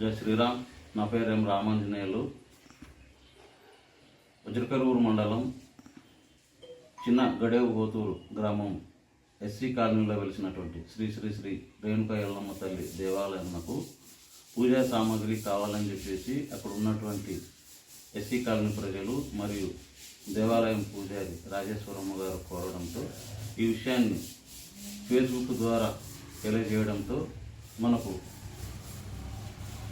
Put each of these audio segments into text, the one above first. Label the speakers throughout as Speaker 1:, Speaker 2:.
Speaker 1: జయ శ్రీరామ్. నా పేరు ఎం రామాంజనేయులు. వజ్రకరూరు మండలం చిన్న గడేవుగోతూరు గ్రామం ఎస్సీ కాలనీలో వెలిసినటువంటి శ్రీ శ్రీ శ్రీ రేణుకా ఎల్లమ్మ తల్లి దేవాలయంకు పూజా సామాగ్రి కావాలని చెప్పేసి అక్కడ ఉన్నటువంటి ఎస్సీ కాలనీ ప్రజలు మరియు దేవాలయం పూజారి రాజేశ్వరమ్మ గారు కోరడంతో ఈ విషయాన్ని ఫేస్బుక్ ద్వారా తెలియజేయడంతో మనకు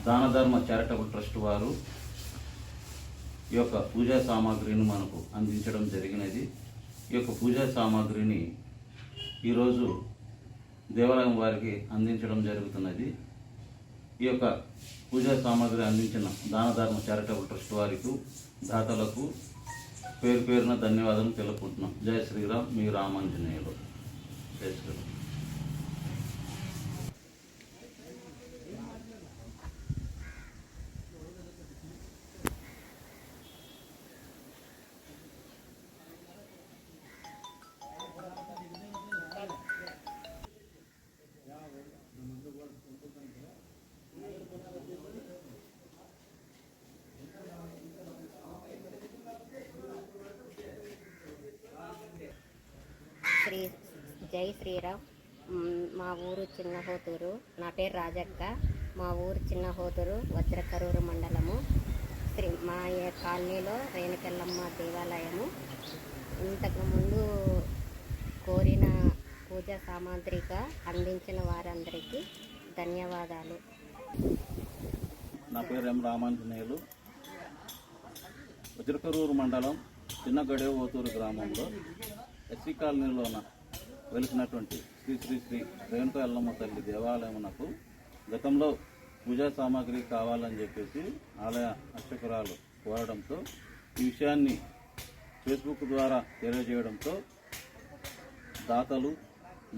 Speaker 1: దాన ధర్మ చారిటబుల్ ట్రస్ట్ వారు ఈ యొక్క పూజా సామాగ్రిని మనకు అందించడం జరిగినది. ఈ యొక్క పూజా సామాగ్రిని ఈరోజు దేవాలయం వారికి అందించడం జరుగుతున్నది. ఈ యొక్క పూజా సామాగ్రి అందించిన దాన ధర్మ చారిటబుల్ ట్రస్ట్ వారికి దాతలకు పేరు పేరున ధన్యవాదాలు తెలుపుకుంటున్నాం. జయ శ్రీరామ్ మీ రామాంజనేయులు. జయ శ్రీరామ్.
Speaker 2: శ్రీ జై శ్రీరామ్. మా ఊరు చిన్న హోతూరు నా పేరు రాజక్క. మా ఊరు చిన్న హోతూరు వజ్రకరూరు మండలము. శ్రీ మా కాలనీలో రేణుకెల్లమ్మ దేవాలయము. ఇంతకు ముందు కోరిన పూజా సామాగ్రిగా అందించిన వారందరికీ ధన్యవాదాలు.
Speaker 1: నా పేరు ఎం రామాంజనేయులు. వజ్రకరూరు మండలం చిన్న గడేవు ఓతూరు గ్రామంలో ఎస్సీ కాలనీలోన వెలిసినటువంటి శ్రీ శ్రీ శ్రీ రేణుక ఎల్లమ్మ తల్లి దేవాలయమునకు గతంలో పూజా సామాగ్రి కావాలని చెప్పేసి ఆలయ అర్చకురాలు కోరడంతో ఈ విషయాన్ని ఫేస్బుక్ ద్వారా తెలియజేయడంతో దాతలు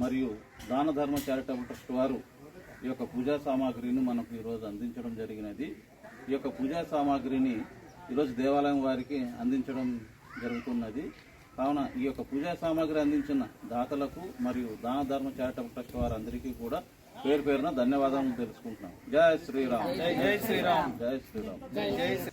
Speaker 1: మరియు దాన ధర్మ చారిటబుల్ ట్రస్ట్ వారు ఈ యొక్క పూజా సామాగ్రిని మనకు ఈరోజు అందించడం జరిగినది. ఈ యొక్క పూజా సామాగ్రిని ఈరోజు దేవాలయం వారికి అందించడం జరుగుతున్నది. కావున ఈ యొక్క పూజా సామాగ్రి అందించిన దాతలకు మరియు దాన ధర్మ చారిటబుల్ ట్రస్ట్ వారందరికీ కూడా పేరు పేరున ధన్యవాదాలు తెలుసుకుంటున్నాం. జై శ్రీరామ్. జై శ్రీరామ్. జై శ్రీరామ్.